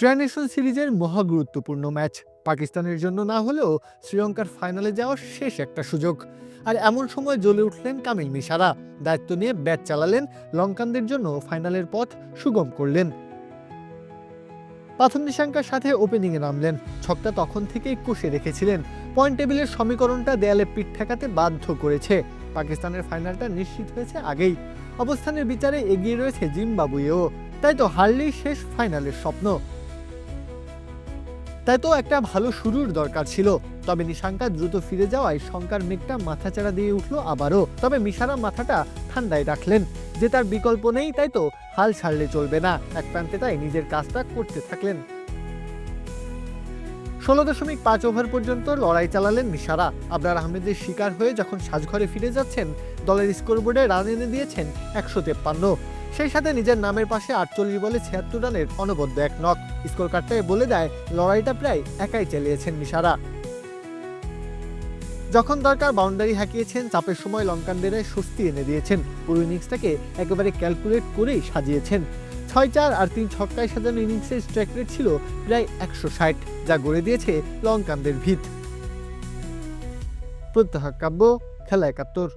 Tri-nation সিরিজের মহা গুরুত্বপূর্ণ ম্যাচ। পাকিস্তানের জন্য না হলেও শ্রীলঙ্কার ফাইনালে যাওয়ার শেষ একটা সুযোগ। আর এমন সময় জ্বলে উঠলেন কামিল মিশারা। দায়িত্ব নিয়ে ব্যাট চালালেন লঙ্কানদের জন্য ফাইনালের পথ সুগম করলেন। প্রথম নিশাঙ্কার সাথে ওপেনিংয়ে নামলেন। ছকটা তখন থেকেই কষে রেখেছিলেন। পয়েন্ট টেবিলের সমীকরণটা দেয়ালে পিঠ ঠেকাতে বাধ্য করেছে। পাকিস্তানের ফাইনালটা নিশ্চিত হয়েছে আগেই। অবস্থানের বিচারে এগিয়ে রয়েছে জিম্বাবুয়েও। তাই তো হারলেই শেষ ফাইনালের স্বপ্ন। তাই তো একটা ভালো শুরুর দরকার ছিল। তবে নিশাঙ্কা দ্রুত ফিরে যাওয়ায় শঙ্কার মেঘটা মাথাচাড়া দিয়ে উঠল আবারও। তবে মিশারা মাথাটা ঠান্ডায় রাখলেন। যে তার বিকল্প নেই, তাই তো হাল ছাড়লে চলবে না। এক প্রান্তে তাই নিজের কাজটা করতে থাকলেন। ষোলো দশমিক পাঁচ ওভার পর্যন্ত লড়াই চালালেন মিশারা। আবরার আহমেদের শিকার হয়ে যখন সাজঘরে ফিরে যাচ্ছেন, দলের স্কোরবোর্ডে রান এনে দিয়েছেন একশো তেপ্পান্ন। সেই সাথে নিজের নামের পাশে আটচল্লিশ বলে ছিয়াত্তর রানের অনবদ্য এক নক স্কোর কার্ডটায় বলে দেয়, লড়াইটা প্রায় একাই চালিয়েছেন মিশারা যখন দরকার বাউন্ডারি হাঁকিয়েছেন, চাপের সময় লঙ্কানদের স্বস্তি এনে দিয়েছেন। পুরো ইনিংসটাকে একেবারে ক্যালকুলেট করেই সাজিয়েছেন। ছয় চার আর তিন ছক্কায় সাজানো ইনিংসের স্ট্রাইক রেট ছিল প্রায় একশো ষাট, যা গড়ে দিয়েছে লঙ্কানদের ভিত। প্রত্যাহার কাব্য, খেলা একাত্তর।